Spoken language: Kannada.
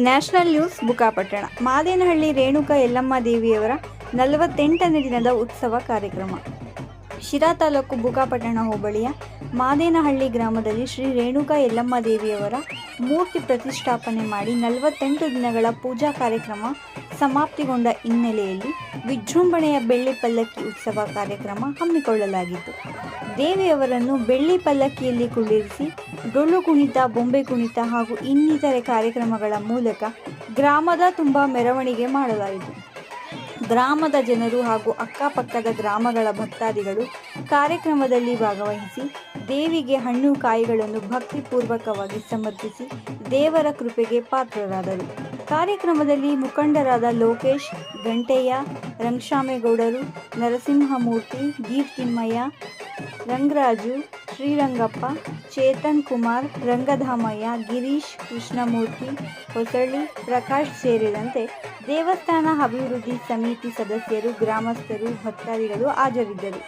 ನ್ಯಾಷನಲ್ ನ್ಯೂಸ್ ಬುಕಾಪಟ್ಟಣ ಮಾದೇನಹಳ್ಳಿ ರೇಣುಕಾ ಯಲ್ಲಮ್ಮ ದೇವಿಯವರ ನಲವತ್ತೆಂಟನೇ ದಿನದ ಉತ್ಸವ ಕಾರ್ಯಕ್ರಮ. ಶಿರಾ ತಾಲೂಕು ಬುಕಾಪಟ್ಟಣ ಹೋಬಳಿಯ ಮಾದೇನಹಳ್ಳಿ ಗ್ರಾಮದಲ್ಲಿ ಶ್ರೀ ರೇಣುಕಾ ಯಲ್ಲಮ್ಮ ದೇವಿಯವರ ಮೂರ್ತಿ ಪ್ರತಿಷ್ಠಾಪನೆ ಮಾಡಿ ನಲವತ್ತೆಂಟು ದಿನಗಳ ಪೂಜಾ ಕಾರ್ಯಕ್ರಮ ಸಮಾಪ್ತಿಗೊಂಡ ಹಿನ್ನೆಲೆಯಲ್ಲಿ ವಿಜೃಂಭಣೆಯ ಬೆಳ್ಳಿ ಪಲ್ಲಕ್ಕಿ ಉತ್ಸವ ಕಾರ್ಯಕ್ರಮ ಹಮ್ಮಿಕೊಳ್ಳಲಾಗಿತ್ತು. ದೇವಿಯವರನ್ನು ಬೆಳ್ಳಿ ಪಲ್ಲಕ್ಕಿಯಲ್ಲಿ ಕುಳ್ಳಿರಿಸಿ ಡೊಳ್ಳು ಕುಣಿತ, ಬೊಂಬೆ ಕುಣಿತ ಹಾಗೂ ಇನ್ನಿತರೆ ಕಾರ್ಯಕ್ರಮಗಳ ಮೂಲಕ ಗ್ರಾಮದ ತುಂಬ ಮೆರವಣಿಗೆ ಮಾಡಲಾಯಿತು. ಗ್ರಾಮದ ಜನರು ಹಾಗೂ ಅಕ್ಕಪಕ್ಕದ ಗ್ರಾಮಗಳ ಭಕ್ತಾದಿಗಳು ಕಾರ್ಯಕ್ರಮದಲ್ಲಿ ಭಾಗವಹಿಸಿ ದೇವಿಗೆ ಹಣ್ಣು ಕಾಯಿಗಳನ್ನು ಭಕ್ತಿಪೂರ್ವಕವಾಗಿ ಸಮರ್ಪಿಸಿ ದೇವರ ಕೃಪೆಗೆ ಪಾತ್ರರಾದರು. ಕಾರ್ಯಕ್ರಮದಲ್ಲಿ ಮುಖಂಡರಾದ ಲೋಕೇಶ್ ಗಂಟೆಯ ರಂಗಶಾಮೇಗೌಡರು ನರಸಿಂಹಮೂರ್ತಿ ದೀಪ್ತಿಮ್ಮಯ್ಯ ರಂಗರಾಜು ಶ್ರೀರಂಗಪ್ಪ, ಚೇತನ್ ಕುಮಾರ್, ರಂಗಧಾಮಯ್ಯ, ಗಿರೀಶ್ ಕೃಷ್ಣಮೂರ್ತಿ, ಹೊಸಳ್ಳಿ ಪ್ರಕಾಶ್ ಸೇರಿದಂತೆ ದೇವಸ್ಥಾನ ಅಭಿವೃದ್ಧಿ ಸಮಿತಿ ಸದಸ್ಯರು, ಗ್ರಾಮಸ್ಥರು, ಭಕ್ತಾದಿಗಳು ಹಾಜರಿದ್ದರು.